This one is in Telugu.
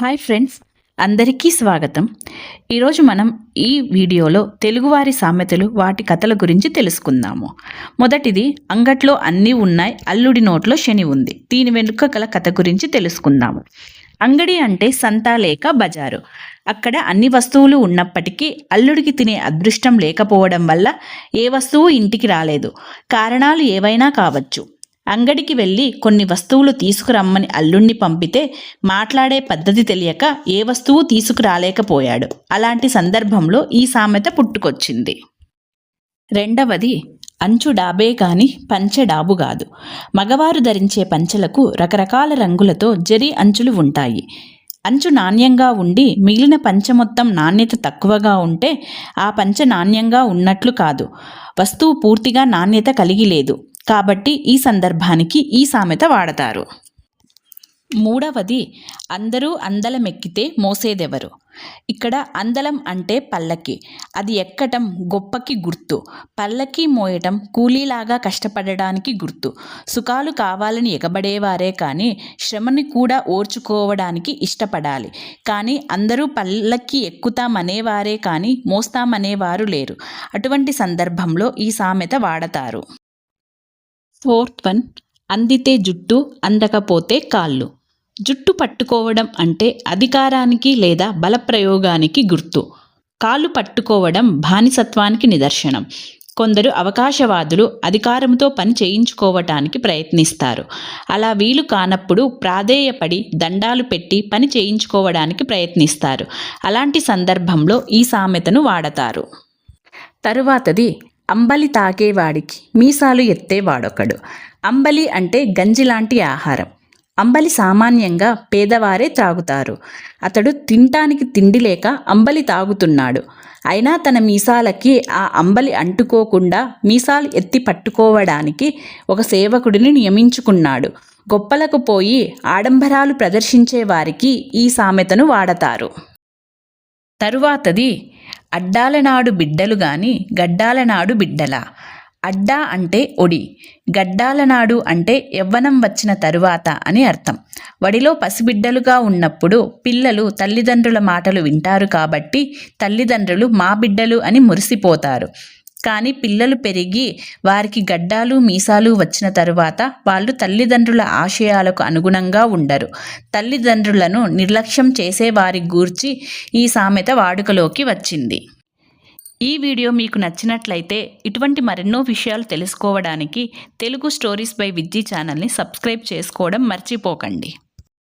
హాయ్ ఫ్రెండ్స్ అందరికీ స్వాగతం. ఈరోజు మనం ఈ వీడియోలో తెలుగువారి సామెతలు వాటి కథల గురించి తెలుసుకుందాము. మొదటిది అంగట్లో అన్నీ ఉన్నాయి అల్లుడి నోట్లో శని ఉంది. దీని వెనుక గల కథ గురించి తెలుసుకుందాము. అంగడి అంటే సంతా లేక బజారు. అక్కడ అన్ని వస్తువులు ఉన్నప్పటికీ అల్లుడికి తినే అదృష్టం లేకపోవడం వల్ల ఏ వస్తువు ఇంటికి రాలేదు. కారణాలు ఏవైనా కావచ్చు. అంగడికి వెళ్ళి కొన్ని వస్తువులు తీసుకురమ్మని అల్లుణ్ణి పంపితే మాట్లాడే పద్ధతి తెలియక ఏ వస్తువు తీసుకురాలేకపోయాడు. అలాంటి సందర్భంలో ఈ సామెత పుట్టుకొచ్చింది. రెండవది అంచు డాబే కాని పంచె డాబు కాదు. మగవారు ధరించే పంచెలకు రకరకాల రంగులతో జరి అంచులు ఉంటాయి. అంచు నాణ్యంగా ఉండి మిగిలిన పంచె మొత్తం నాణ్యత తక్కువగా ఉంటే ఆ పంచె నాణ్యంగా ఉన్నట్లు కాదు. వస్తువు పూర్తిగా నాణ్యత కలిగి లేదు. కాబట్టి ఈ సందర్భానికి ఈ సామెత వాడతారు. మూడవది అందరూ అందలమెక్కితే మోసేదెవరు? ఇక్కడ అందలం అంటే పల్లకి. అది ఎక్కటం గొప్పకి గుర్తు. పల్లకి మోయటం కూలీలాగా కష్టపడడానికి గుర్తు. సుఖాలు కావాలని ఎగబడేవారే కానీ శ్రమని కూడా ఓర్చుకోవడానికి ఇష్టపడాలి. కానీ అందరూ పల్లకి ఎక్కుతామనేవారే కానీ మోస్తామనేవారు లేరు. అటువంటి సందర్భంలో ఈ సామెత వాడతారు. ఫోర్త్ వన్ అందితే జుట్టు అందకపోతే కాళ్ళు. జుట్టు పట్టుకోవడం అంటే అధికారానికి లేదా బలప్రయోగానికి గుర్తు. కాళ్ళు పట్టుకోవడం బానిసత్వానికి నిదర్శనం. కొందరు అవకాశవాదులు అధికారంతో పని చేయించుకోవటానికి ప్రయత్నిస్తారు. అలా వీలు కానప్పుడు ప్రాధేయపడి దండాలు పెట్టి పని చేయించుకోవడానికి ప్రయత్నిస్తారు. అలాంటి సందర్భంలో ఈ సామెతను వాడతారు. తరువాతది అంబలి తాగేవాడికి మీసాలు ఎత్తేవాడొకడు అంబలి అంటే గంజి లాంటి ఆహారం. అంబలి సామాన్యంగా పేదవారే త్రాగుతారు. అతడు తినటానికి తిండి లేక అంబలి తాగుతున్నాడు. అయినా తన మీసాలకి ఆ అంబలి అంటుకోకుండా మీసాలు ఎత్తి పట్టుకోవడానికి ఒక సేవకుడిని నియమించుకున్నాడు. గొప్పలకు పోయి ఆడంబరాలు ప్రదర్శించే వారికి ఈ సామెతను వాడతారు. తరువాతది అడ్డాలనాడు బిడ్డలు గాని గడ్డాలనాడు బిడ్డలా. అడ్డా అంటే ఒడి గడ్డాలనాడు అంటే యవ్వనం వచ్చిన తరువాత అని అర్థం. వడిలో పసిబిడ్డలుగా ఉన్నప్పుడు పిల్లలు తల్లిదండ్రుల మాటలు వింటారు కాబట్టి తల్లిదండ్రులు మా బిడ్డలు అని మురిసిపోతారు. కానీ పిల్లలు పెరిగి వారికి గడ్డాలు మీసాలు వచ్చిన తరువాత వాళ్ళు తల్లిదండ్రుల ఆశయాలకు అనుగుణంగా ఉండరు. తల్లిదండ్రులను నిర్లక్ష్యం చేసే వారి గూర్చి ఈ సామెత వాడుకలోకి వచ్చింది. ఈ వీడియో మీకు నచ్చినట్లయితే ఇటువంటి మరెన్నో విషయాలు తెలుసుకోవడానికి తెలుగు స్టోరీస్ బై విజ్జి ఛానల్ని సబ్స్క్రైబ్ చేసుకోవడం మర్చిపోకండి.